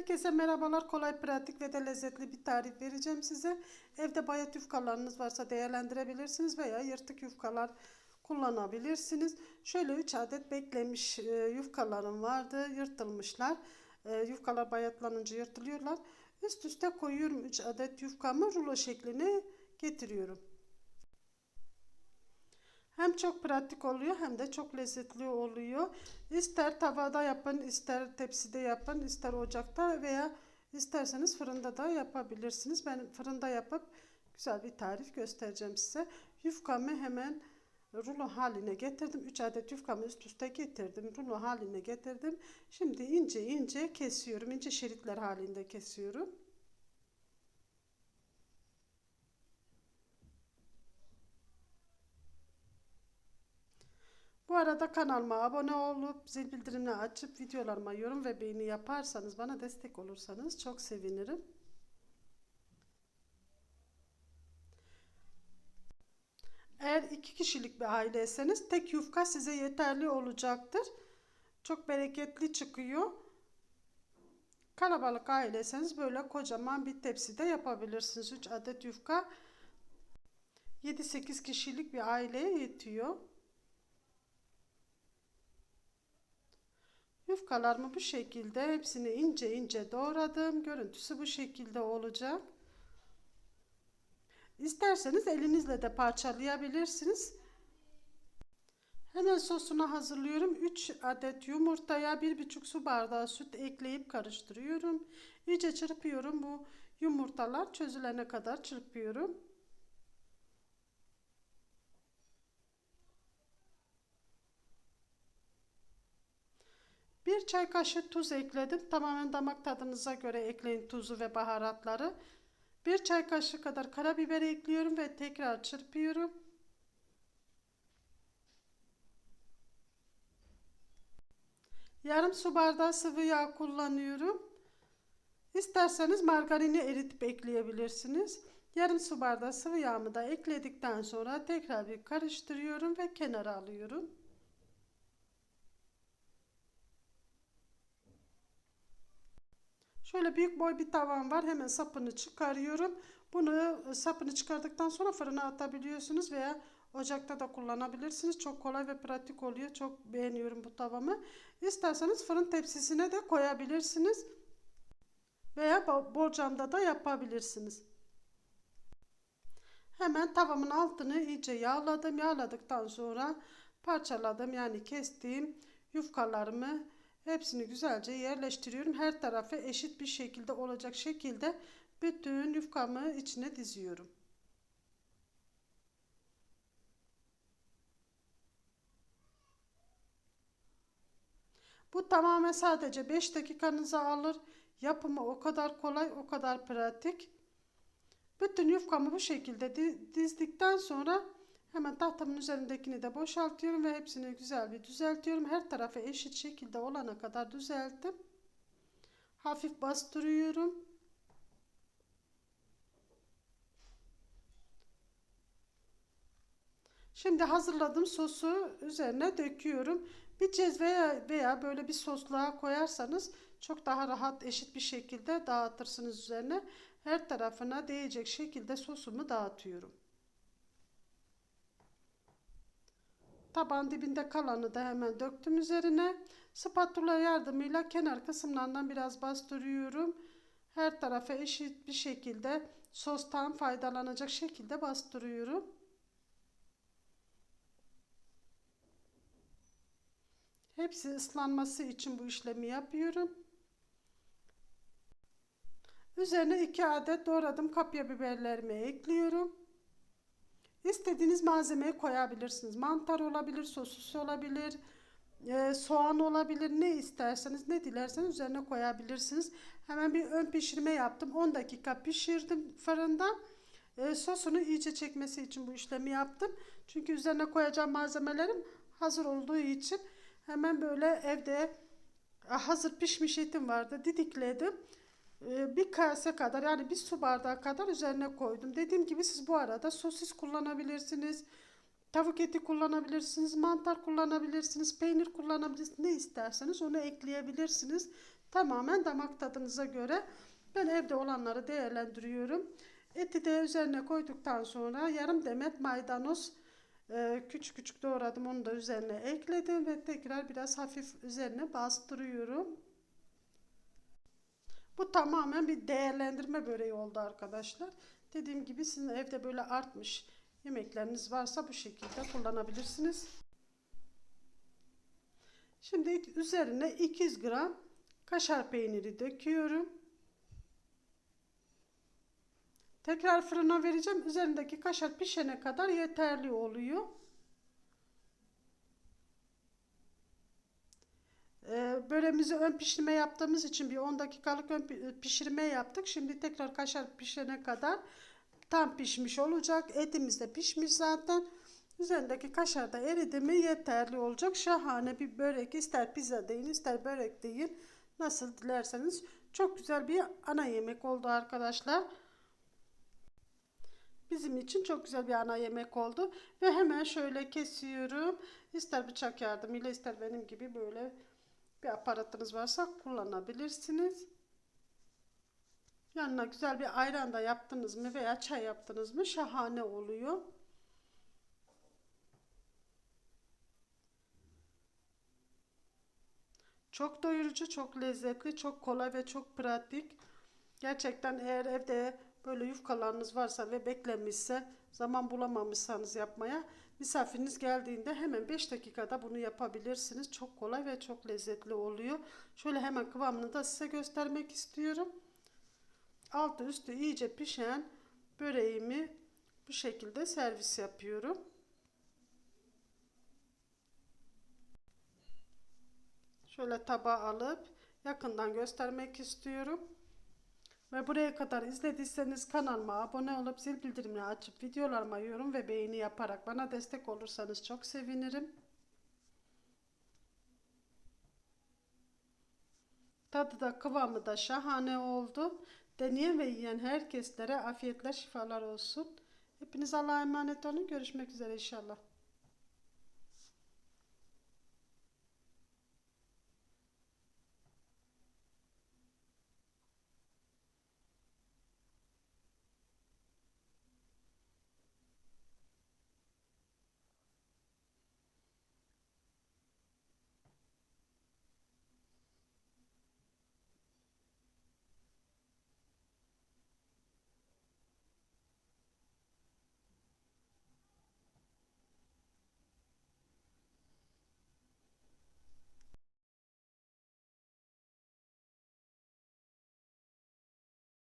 Herkese merhabalar. Kolay, pratik ve de lezzetli bir tarif vereceğim size. Evde bayat yufkalarınız varsa değerlendirebilirsiniz veya yırtık yufkalar kullanabilirsiniz. Şöyle 3 adet beklemiş e, yufkalarım vardı. Yırtılmışlar. E, Yufkalar bayatlanınca yırtılıyorlar. Üst üste koyuyorum 3 adet yufkamı rulo şekline getiriyorum. Hem çok pratik oluyor hem de çok lezzetli oluyor. İster tavada yapın, ister tepside yapın, ister ocakta veya isterseniz fırında da yapabilirsiniz. Ben fırında yapıp güzel bir tarif göstereceğim size. Yufkamı hemen rulo haline getirdim. 3 adet yufkamı üst üste getirdim. Rulo haline getirdim. Şimdi ince ince kesiyorum. İnce şeritler halinde kesiyorum. Bu arada kanalıma abone olup zil bildirimini açıp videolarıma yorum ve beğeni yaparsanız bana destek olursanız çok sevinirim. Eğer iki kişilik bir aileyseniz tek yufka size yeterli olacaktır. Çok bereketli çıkıyor. Kalabalık aileyseniz böyle kocaman bir tepside yapabilirsiniz. 3 adet yufka 7-8 kişilik bir aileye yetiyor. Yufkalarımı bu şekilde hepsini ince ince doğradım. Görüntüsü bu şekilde olacak. İsterseniz elinizle de parçalayabilirsiniz. Hemen sosunu hazırlıyorum. 3 adet yumurtaya 1,5 su bardağı süt ekleyip karıştırıyorum. İyice çırpıyorum. Bu yumurtalar çözülene kadar çırpıyorum. Bir çay kaşığı tuz ekledim. Tamamen damak tadınıza göre ekleyin tuzu ve baharatları. Bir çay kaşığı kadar karabiber ekliyorum ve tekrar çırpıyorum. Yarım su bardağı sıvı yağ kullanıyorum. İsterseniz margarini eritip ekleyebilirsiniz. Yarım su bardağı sıvı yağımı da ekledikten sonra tekrar bir karıştırıyorum ve kenara alıyorum. Şöyle büyük boy bir tavam var. Hemen sapını çıkarıyorum. Bunu e, sapını çıkardıktan sonra fırına atabiliyorsunuz veya ocakta da kullanabilirsiniz. Çok kolay ve pratik oluyor. Çok beğeniyorum bu tavamı. İsterseniz fırın tepsisine de koyabilirsiniz. Veya borcamda da yapabilirsiniz. Hemen tavamın altını iyice yağladım. Yağladıktan sonra parçaladım yani kestiğim yufkalarımı Hepsini güzelce yerleştiriyorum. Her tarafı eşit bir şekilde olacak şekilde bütün yufkamı içine diziyorum. Bu tamamen sadece 5 dakikanızı alır. Yapımı o kadar kolay, o kadar pratik. Bütün yufkamı bu şekilde dizdikten sonra Hemen tahtamın üzerindekini de boşaltıyorum ve hepsini güzel bir düzeltiyorum. Her tarafı eşit şekilde olana kadar düzelttim. Hafif bastırıyorum. Şimdi hazırladığım sosu üzerine döküyorum. Bir cez veya, veya böyle bir sosluğa koyarsanız çok daha rahat eşit bir şekilde dağıtırsınız üzerine. Her tarafına değecek şekilde sosumu dağıtıyorum. Taban dibinde kalanı da hemen döktüm üzerine. Spatula yardımıyla kenar kısımlarından biraz bastırıyorum. Her tarafa eşit bir şekilde sostan faydalanacak şekilde bastırıyorum. Hepsi ıslanması için bu işlemi yapıyorum. Üzerine 2 adet doğradım kapya biberlerimi ekliyorum. İstediğiniz malzemeyi koyabilirsiniz. Mantar olabilir, sosis olabilir, e, soğan olabilir. Ne isterseniz, ne dilerseniz üzerine koyabilirsiniz. Hemen bir ön pişirme yaptım. 10 dakika pişirdim fırında. E, sosunu iyice çekmesi için bu işlemi yaptım. Çünkü üzerine koyacağım malzemelerim hazır olduğu için hemen böyle evde e, hazır pişmiş etim vardı. Didikledim. Ee, bir kase kadar yani bir su bardağı kadar üzerine koydum. Dediğim gibi siz bu arada sosis kullanabilirsiniz. Tavuk eti kullanabilirsiniz, mantar kullanabilirsiniz, peynir kullanabilirsiniz. Ne isterseniz onu ekleyebilirsiniz. Tamamen damak tadınıza göre. Ben evde olanları değerlendiriyorum. Eti de üzerine koyduktan sonra yarım demet maydanoz e, küçük küçük doğradım. Onu da üzerine ekledim ve tekrar biraz hafif üzerine bastırıyorum. Bu tamamen bir değerlendirme böreği oldu arkadaşlar. Dediğim gibi sizin evde böyle artmış yemekleriniz varsa bu şekilde kullanabilirsiniz. Şimdi üzerine 200 gram kaşar peyniri döküyorum. Tekrar fırına vereceğim. Üzerindeki kaşar pişene kadar yeterli oluyor. Böreğimizi ön pişirme yaptığımız için bir 10 dakikalık ön pişirme yaptık. Şimdi tekrar kaşar pişene kadar tam pişmiş olacak. Etimiz de pişmiş zaten. Üzerindeki kaşar da eridi mi yeterli olacak. Şahane bir börek. ister pizza deyin ister börek deyin. Nasıl dilerseniz. Çok güzel bir ana yemek oldu arkadaşlar. Bizim için çok güzel bir ana yemek oldu. Ve hemen şöyle kesiyorum. İster bıçak yardımıyla ister benim gibi böyle bir aparatınız varsa kullanabilirsiniz. Yanına güzel bir ayran da yaptınız mı veya çay yaptınız mı şahane oluyor. Çok doyurucu, çok lezzetli, çok kolay ve çok pratik. Gerçekten eğer evde böyle yufkalarınız varsa ve beklemişse zaman bulamamışsanız yapmaya misafiriniz geldiğinde hemen 5 dakikada bunu yapabilirsiniz. Çok kolay ve çok lezzetli oluyor. Şöyle hemen kıvamını da size göstermek istiyorum. Altı üstü iyice pişen böreğimi bu şekilde servis yapıyorum. Şöyle tabağa alıp yakından göstermek istiyorum. Ve buraya kadar izlediyseniz kanalıma abone olup zil bildirimini açıp videolarıma yorum ve beğeni yaparak bana destek olursanız çok sevinirim. Tadı da kıvamı da şahane oldu. Deneyen ve yiyen herkeslere afiyetler şifalar olsun. Hepiniz Allah'a emanet olun. Görüşmek üzere inşallah.